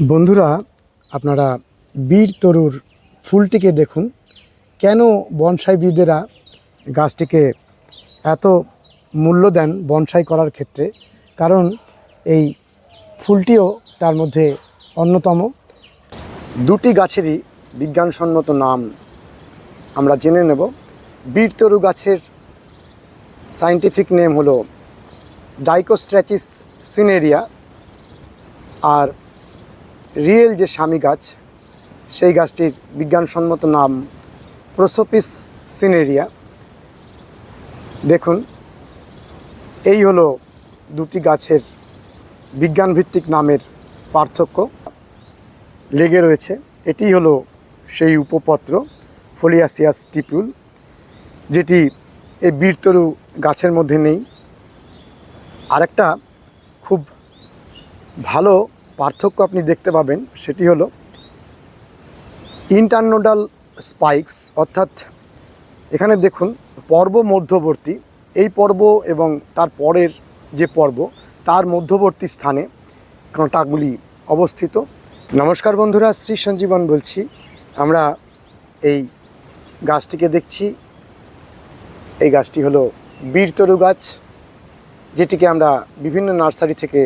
বন্ধুরা, আপনারা বীর তরুর ফুলটিকে দেখুন। কেন বনসাই বনসাইবিদেরা গাছটিকে এত মূল্য দেন বনসাই করার ক্ষেত্রে? কারণ এই ফুলটিও তার মধ্যে অন্যতম। দুটি গাছেরই বিজ্ঞানসম্মত নাম আমরা জেনে নেব। বীরতরু গাছের সায়েন্টিফিক নেম হলো ডাইকোস্ট্র্যাচিস সিনেরিয়া আর রিয়েল যে স্বামী গাছ, সেই গাছটির বিজ্ঞানসম্মত নাম প্রোসোপিস সিনেরিয়া দেখুন, এই হলো দুটি গাছের বিজ্ঞানভিত্তিক নামের পার্থক্য। লেগে রয়েছে, এটি হলো সেই উপপত্র ফোলিয়াসিয়াস টিপুল যেটি এই বীরতরু গাছের মধ্যে নেই। আরেকটা খুব ভালো পার্থক্য আপনি দেখতে পাবেন সেটি হলো ইন্টারনোডাল স্পাইকস, অর্থাৎ এখানে দেখুন পর্ব মধ্যবর্তী, এই পর্ব এবং তার পরের যে পর্ব, তার মধ্যবর্তী স্থানে কাঁটাগুলি অবস্থিত। নমস্কার বন্ধুরা, শ্রী সঞ্জীবন বলছি। আমরা এই গাছটিকে দেখছি। এই গাছটি হলো বীরতরু গাছ, যেটিকে আমরা বিভিন্ন নার্সারি থেকে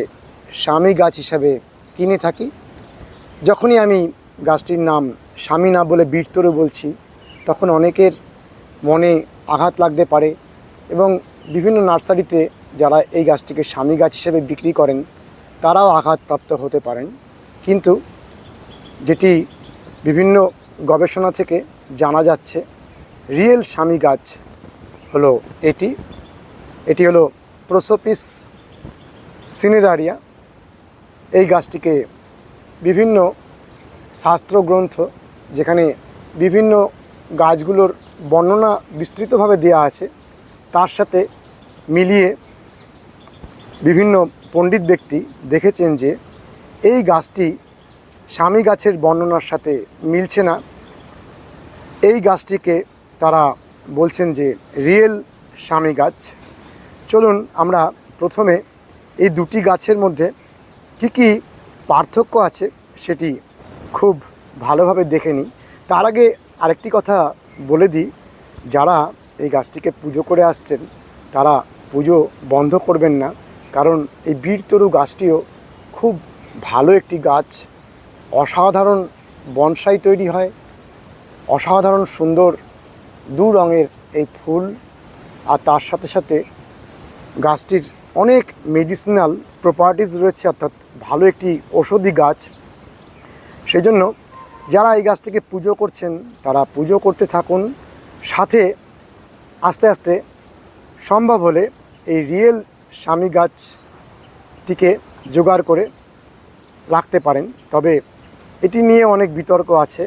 স্বামী গাছ হিসাবে কিনে থাকি। যখনই আমি গাছটির নাম স্বামী না বলে বীরতরু বলছি, তখন অনেকের মনে আঘাত লাগতে পারে এবং বিভিন্ন নার্সারিতে যারা এই গাছটিকে স্বামী গাছ হিসেবে বিক্রি করেন, তারাও আঘাতপ্রাপ্ত হতে পারেন। কিন্তু যেটি বিভিন্ন গবেষণা থেকে জানা যাচ্ছে, রিয়েল স্বামী গাছ হলো এটি। এটি হলো প্রোসোপিস সিনেরারিয়া এই গাছটিকে বিভিন্ন শাস্ত্রগ্রন্থ যেখানে বিভিন্ন গাছগুলোর বর্ণনা বিস্তৃতভাবে দেওয়া আছে, তার সাথে মিলিয়ে বিভিন্ন পণ্ডিত ব্যক্তি দেখেছেন যে এই গাছটি স্বামী গাছের বর্ণনার সাথে মিলছে না। এই গাছটিকে তারা বলছেন যে রিয়েল স্বামী গাছ। চলুন আমরা প্রথমে এই দুটি গাছের মধ্যে কি কি পার্থক্য আছে সেটি খুব ভালোভাবে দেখে নিই। তার আগে আরেকটি কথা বলে দিই, যারা এই গাছটিকে পুজো করে আসছেন, তারা পুজো বন্ধ করবেন না, কারণ এই বীরতরু গাছটিও খুব ভালো একটি গাছ। অসাধারণ বনসাই তৈরি হয়, অসাধারণ সুন্দর দু রঙের এই ফুল, আর তার সাথে সাথে গাছটির অনেক মেডিসিনাল প্রপার্টিস রয়েছে, অর্থাৎ ভালো একটি ঔষধি গাছ। সেই জন্য যারা এই গাছটিকে পুজো করছেন, তারা পুজো করতে থাকুন। সাথে আস্তে আস্তে সম্ভব হলে এই রিয়েল স্বামী গাছটিকে জোগাড় করে রাখতে পারেন। তবে এটি নিয়ে অনেক বিতর্ক আছে।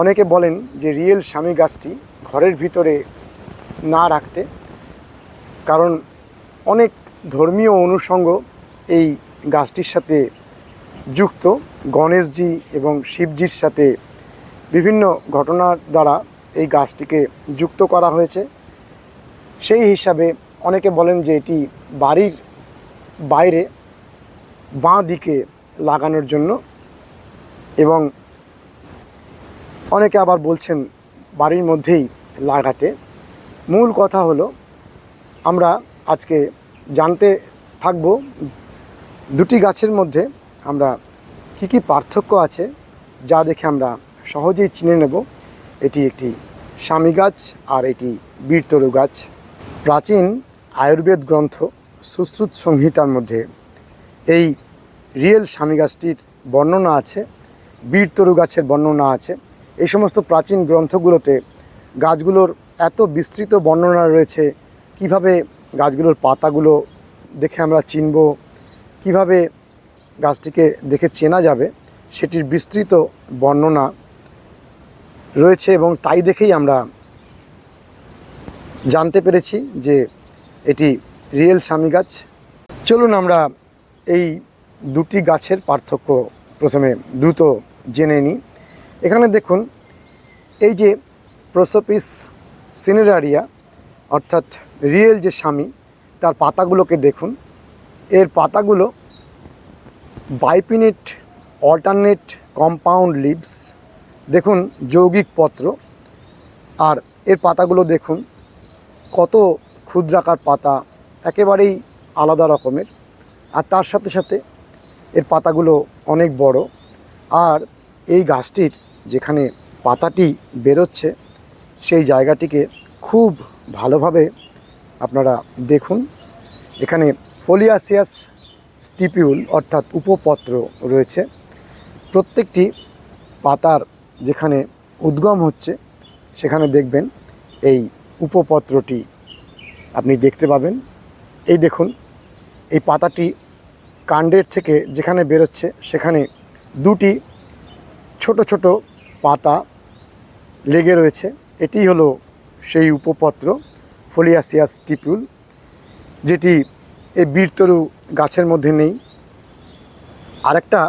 অনেকে বলেন যে রিয়েল স্বামী গাছটি ঘরের ভিতরে না রাখতে, কারণ অনেক ধর্মীয় অনুষঙ্গ এই গাছটির সাথে যুক্ত। গণেশজি এবং শিবজির সাথে বিভিন্ন ঘটনার দ্বারা এই গাছটিকে যুক্ত করা হয়েছে। সেই হিসাবে অনেকে বলেন যে এটি বাড়ির বাইরে বাঁ দিকে লাগানোর জন্য এবং অনেকে আবার বলছেন বাড়ির মধ্যেই লাগাতে। মূল কথা হলো, আমরা আজকে জানতে থাকব দুটি গাছের মধ্যে আমরা কি কি পার্থক্য আছে যা দেখে আমরা সহজেই চিনে নেব। এটি একটি স্বামী গাছ আর এটি বীরতরু গাছ। প্রাচীন আয়ুর্বেদ গ্রন্থ সুশ্রুত সংহিতার মধ্যে এই রিয়েল স্বামী গাছটির বর্ণনা আছে, বীরতরু গাছের বর্ণনা আছে। এই সমস্ত প্রাচীন গ্রন্থগুলোতে গাছগুলোর এত বিস্তৃত বর্ণনা রয়েছে, কীভাবে গাছগুলোর পাতাগুলো দেখে আমরা চিনব কীভাবে গাছটিকে দেখে চেনা যাবে সেটির বিস্তৃত বর্ণনা রয়েছে এবং তাই দেখেই আমরা জানতে পেরেছি যে এটি রিয়েল স্বামী গাছ। চলুন আমরা এই দুটি গাছের পার্থক্য প্রথমে দ্রুত জেনে নিই। এখানে দেখুন, এই যে প্রোসোপিস সিনেরারিয়া অর্থাৎ রিয়েল যে স্বামী, তার পাতাগুলোকে দেখুন। এর পাতাগুলো বাইপিনেট, অল্টারনেট কম্পাউন্ড লিভস, দেখুন যৌগিক পত্র, আর এর পাতাগুলো দেখুন, কত ক্ষুদ্রাকার পাতা, একেবারেই আলাদা রকমের, আর তার সাথে সাথে এর পাতাগুলো অনেক বড়, আর এই গাছটির যেখানে পাতাটি বেরোচ্ছে, সেই জায়গাটিকে খুব ভালোভাবে আপনারা দেখুন, এখানে ফোলিয়াসিয়াস স্টিপিউল, অর্থাৎ উপপত্র রয়েছে। প্রত্যেকটি পাতার যেখানে উদ্গম হচ্ছে, সেখানে দেখবেন এই উপপত্রটি আপনি দেখতে পাবেন। এই দেখুন, এই পাতাটি কাণ্ডের থেকে যেখানে বেরোচ্ছে, সেখানে দুটি ছোট ছোট পাতা লেগে রয়েছে। এটি হলো সেই উপপত্র, ফোলিয়াসিয়াস টিপিউল যেটি এই বীরতরু গাছের মধ্যে নেই। আরেকটা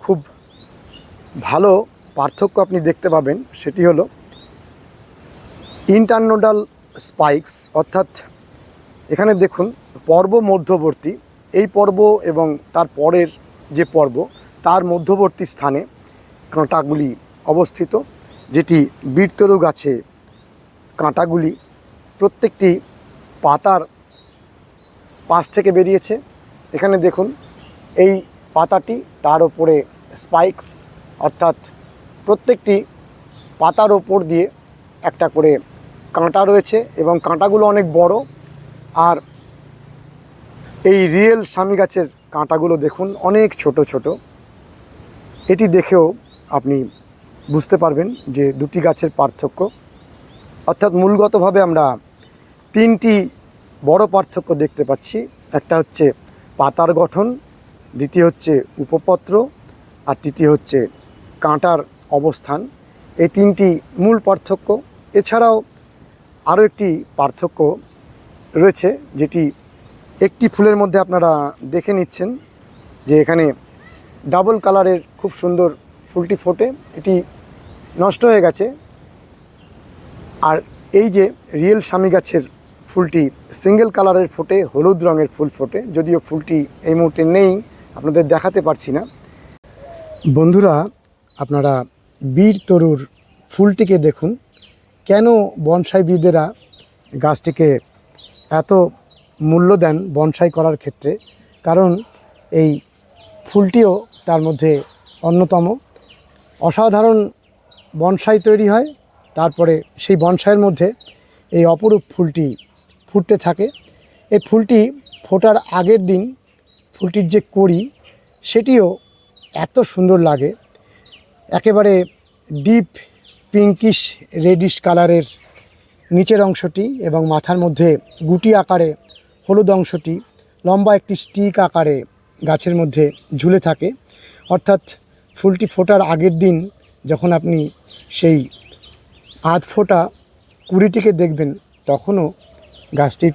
খুব ভালো পার্থক্য আপনি দেখতে পাবেন, সেটি হলো ইন্টারনোডাল স্পাইকস, অর্থাৎ এখানে দেখুন পর্ব মধ্যবর্তী। এই পর্ব এবং তার পরের যে পর্ব, তার মধ্যবর্তী স্থানে কাঁটাগুলি অবস্থিত, যেটি বীরতরু গাছে কাঁটাগুলি প্রত্যেকটি পাতার পাশ থেকে বেরিয়েছে। এখানে দেখুন, এই পাতাটি তার ওপরে স্পাইকস অর্থাৎ প্রত্যেকটি পাতার ওপর দিয়ে একটা করে কাঁটা রয়েছে এবং কাঁটাগুলো অনেক বড়। আর এই রিয়েল স্বামী গাছের কাঁটাগুলো দেখুন, অনেক ছোট ছোট। এটি দেখেও আপনি বুঝতে পারবেন যে দুটি গাছের পার্থক্য। অর্থাৎ মূলগতভাবে আমরা তিনটি বড় পার্থক্য দেখতে পাচ্ছি। একটা হচ্ছে পাতার গঠন, দ্বিতীয় হচ্ছে উপপত্র, আর তৃতীয় হচ্ছে কাঁটার অবস্থান। এই তিনটি মূল পার্থক্য। এছাড়াও আরও একটি পার্থক্য রয়েছে, যেটি একটি ফুলের মধ্যে আপনারা দেখে নিচ্ছেন যে এখানে ডাবল কালারের খুব সুন্দর ফুলটি ফোটে। এটি নষ্ট হয়ে গেছে। আর এই যে রিয়েল স্বামী গাছের ফুলটি সিঙ্গেল কালারের ফোটে, হলুদ রঙের ফুল ফোটে। যদিও ফুলটি এই মুহূর্তে নেই, আপনাদের দেখাতে পারছি না। বন্ধুরা, আপনারা বীর তরুর ফুলটিকে দেখুন। কেন বনসাইবিদেরা গাছটিকে এত মূল্য দেন বনসাই করার ক্ষেত্রে? কারণ এই ফুলটিও তার মধ্যে অন্যতম। অসাধারণ বনসাই তৈরি হয়, তারপরে সেই বনসাইয়ের মধ্যে এই অপরূপ ফুলটি ফুটতে থাকে। এই ফুলটি ফোটার আগের দিন ফুলটির যে কড়ি, সেটিও এত সুন্দর লাগে। একেবারে ডিপ পিঙ্কিশ রেডিশ কালারের নিচের অংশটি এবং মাথার মধ্যে গুটি আকারে হলুদ অংশটি লম্বা একটি স্টিক আকারে গাছের মধ্যে ঝুলে থাকে। অর্থাৎ ফুলটি ফোটার আগের দিন যখন আপনি সেই আধ ফোটা কুড়িটিকে দেখবেন, তখনও গাছটির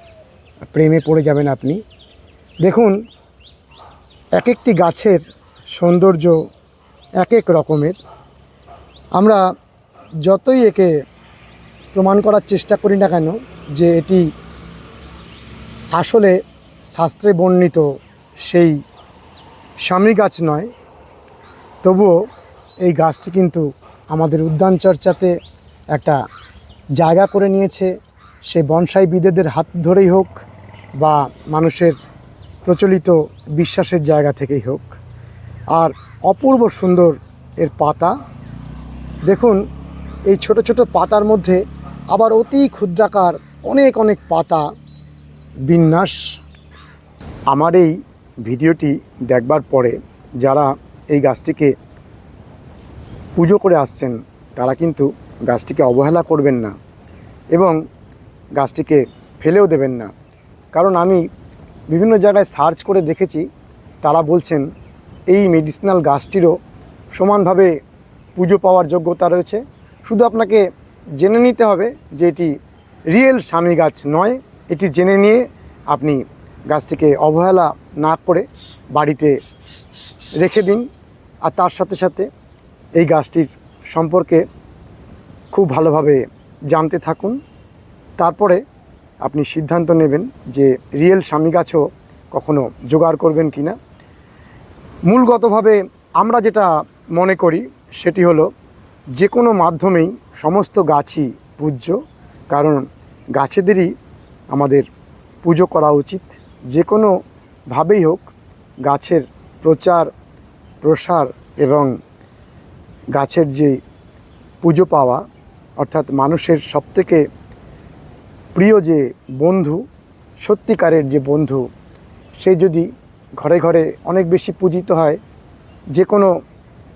প্রেমে পড়ে যাবেন আপনি। দেখুন এক একটি গাছের সৌন্দর্য এক এক রকমের। আমরা যতই একে প্রমাণ করার চেষ্টা করি না কেন, যে এটি আসলে শাস্ত্রে বর্ণিত সেই স্বামী গাছ নয়, তবুও এই গাছটি কিন্তু আমাদের উদ্যান চর্চাতে একটা জায়গা করে নিয়েছে। সে বনসাই বিদেদের হাত ধরেই হোক বা মানুষের প্রচলিত বিশ্বাসের জায়গা থেকেই হোক। আর অপূর্ব সুন্দর এর পাতা। দেখুন, এই ছোট ছোট পাতার মধ্যে আবার অতি ক্ষুদ্রাকার অনেক অনেক পাতা বিন্যাস। আমার এই ভিডিওটি দেখবার পরে যারা এই গাছটিকে পুজো করে আসছেন, তারা কিন্তু গাছটিকে অবহেলা করবেন না। এবং গাছটিকে ফেলেও দেবেন না। কারণ আমি বিভিন্ন জায়গায় সার্চ করে দেখেছি, তারা বলছেন এই মেডিসিনাল গাছটিরও সমানভাবে পুজো পাওয়ার যোগ্যতা রয়েছে। শুধু আপনাকে জেনে নিতে হবে যে এটি রিয়েল স্বামী গাছ নয়, এটি জেনে নিয়ে আপনি গাছটিকে অবহেলা না করে বাড়িতে রেখে দিন। আর তার সাথে সাথে এই গাছটির সম্পর্কে খুব ভালোভাবে জানতে থাকুন। তারপরে আপনি সিদ্ধান্ত নেবেন যে রিয়েল স্বামী গাছও কখনো জোগাড় করবেন কি না মূলগতভাবে আমরা যেটা মনে করি সেটি হলো যে কোনো মাধ্যমেই সমস্ত গাছই পূজ্য, কারণ গাছেদেরই আমাদের পুজো করা উচিত। যে কোনোভাবেই হোক গাছের প্রচার, প্রসার এবং গাছের যে পুজো পাওয়া, অর্থাৎ মানুষের সবথেকে প্রিয় যে বন্ধু, সত্যিকারের যে বন্ধু, সে যদি ঘরে ঘরে অনেক বেশি পূজিত হয়, যে কোনো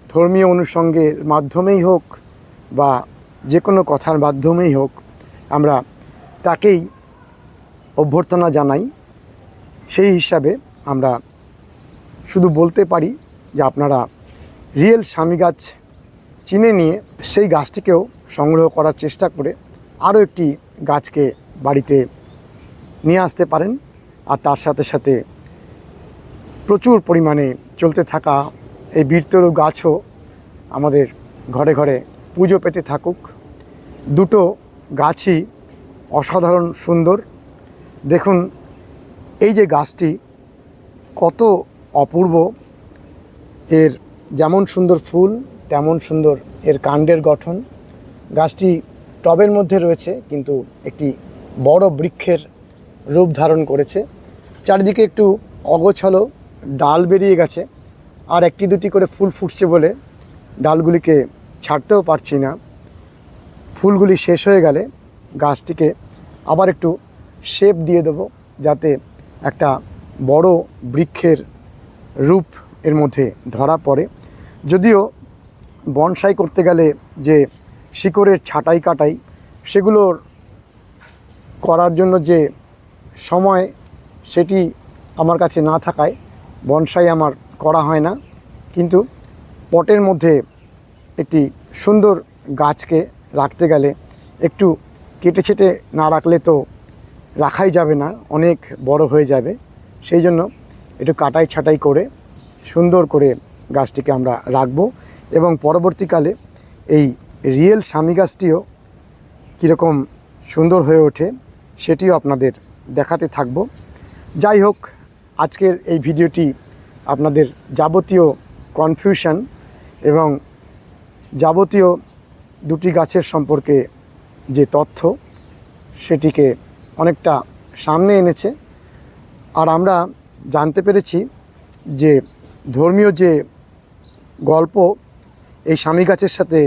ধর্মীয় অনুষঙ্গের মাধ্যমেই হোক বা যে কোনো কথার মাধ্যমেই হোক, আমরা তাকেই অভ্যর্থনা জানাই। সেই হিসাবে আমরা শুধু বলতে পারি যে আপনারা রিয়েল স্বামী গাছ চিনে নিয়ে সেই গাছটিকেও সংগ্রহ করার চেষ্টা করে আরও একটি গাছকে বাড়িতে নিয়ে আসতে পারেন আর তার সাথে সাথে প্রচুর পরিমাণে চলতে থাকা এই বীরতরু গাছও আমাদের ঘরে ঘরে পুজো পেতে থাকুক। দুটো গাছই অসাধারণ সুন্দর। দেখুন, এই যে গাছটি কত অপূর্ব। এর যেমন সুন্দর ফুল, তেমন সুন্দর এর কাণ্ডের গঠন। গাছটি টবের মধ্যে রয়েছে, কিন্তু একটি বড় বৃক্ষের রূপ ধারণ করেছে। চারিদিকে একটু অগোছালো ডাল বেরিয়ে গেছে, আর একটি দুটি করে ফুল ফুটছে বলে ডালগুলিকে ছাড়তেও পারছি না। ফুলগুলি শেষ হয়ে গেলে গাছটিকে আবার একটু শেপ দিয়ে দেবো, যাতে একটা বড় বৃক্ষের রূপ এর মধ্যে ধরা পড়ে। যদিও বনসাই করতে গেলে যে শিকড়ের ছাটাই কাটাই সেগুলোর করার জন্য যে সময় সেটি আমার কাছে না থাকায় বনসাই আমার করা হয় না। কিন্তু পটের মধ্যে একটি সুন্দর গাছকে রাখতে গেলে একটু কেটে ছেটে না রাখলে তো রাখাই যাবে না, অনেক বড় হয়ে যাবে। সেই জন্য একটু কাটাই ছাটাই করে সুন্দর করে গাছটিকে আমরা রাখব এবং পরবর্তীকালে এই রিয়েল স্বামী গাছটিও কীরকম সুন্দর হয়ে ওঠে সেটিও আপনাদের দেখাতে থাকব। যাই হোক, আজকের এই ভিডিওটি আপনাদের যাবতীয় কনফিউশন এবং যাবতীয় দুটি গাছের সম্পর্কে যে তথ্য, সেটিকে অনেকটা সামনে এনেছে। আর আমরা জানতে পেরেছি যে ধর্মীয় যে গল্প এই স্বামী গাছের সাথে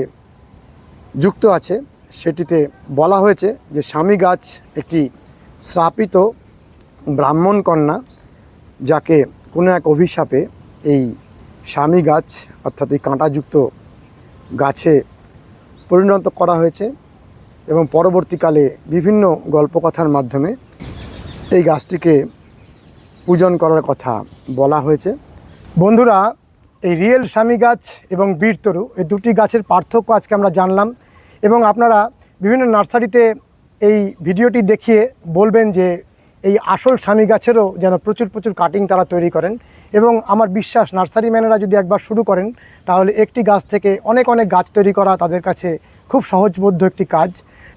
যুক্ত আছে সেটিতে বলা হয়েছে যে স্বামী গাছ একটি শ্রাপিত ব্রাহ্মণ কন্যা যাকে কোনো এক অভিশাপে এই স্বামী গাছ, অর্থাৎ এই কাঁটাযুক্ত গাছে পরিণত করা হয়েছে এবং পরবর্তীকালে বিভিন্ন গল্পকথার মাধ্যমে এই গাছটিকে পূজন করার কথা বলা হয়েছে। বন্ধুরা, এই রিয়েল স্বামী গাছ এবং বীরতরু, এই দুটি গাছের পার্থক্য আজকে আমরা জানলাম। এবং আপনারা বিভিন্ন নার্সারিতে এই ভিডিওটি দেখিয়ে বলবেন যে এই আসল স্বামী গাছেরও যেন প্রচুর প্রচুর কাটিং তারা তৈরি করেন। এবং আমার বিশ্বাস নার্সারি ম্যানেরা যদি একবার শুরু করেন, তাহলে একটি গাছ থেকে অনেক অনেক গাছ তৈরি করা তাদের কাছে খুব সহজবোধ্য একটি কাজ।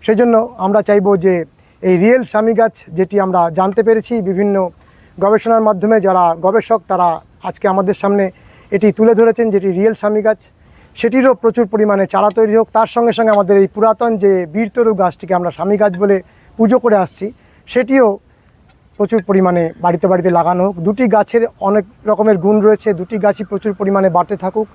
সেই জন্য আমরা চাইব যে এই রিয়েল স্বামী গাছ যেটি আমরা জানতে পেরেছি বিভিন্ন গবেষণার মাধ্যমে, যারা গবেষক তারা আজকে আমাদের সামনে এটি তুলে ধরেছেন যেটি রিয়েল স্বামী গাছ। সেটিরও প্রচুর পরিমাণে চারা তৈরি হোক। তার সঙ্গে সঙ্গে আমাদের এই পুরাতন যে বীরতরু গাছটিকে আমরা স্বামী গাছ বলে পুজো করে আসছি, সেটিও প্রচুর পরিমাণে বাড়িতে বাড়িতে লাগানো হোক। দুটি গাছের অনেক রকমের গুণ রয়েছে, দুটি গাছই প্রচুর পরিমাণে বাড়তে থাকুক।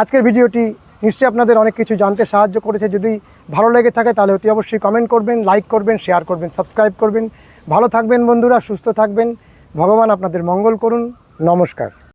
আজকের ভিডিওটি নিশ্চয়ই আপনাদের অনেক কিছু জানতে সাহায্য করেছে। যদি ভালো লেগে থাকে তাহলে অতি অবশ্যই কমেন্ট করবেন, লাইক করবেন, শেয়ার করবেন, সাবস্ক্রাইব করবেন। ভালো থাকবেন বন্ধুরা, সুস্থ থাকবেন। ভগবান আপনাদের মঙ্গল করুন। নমস্কার।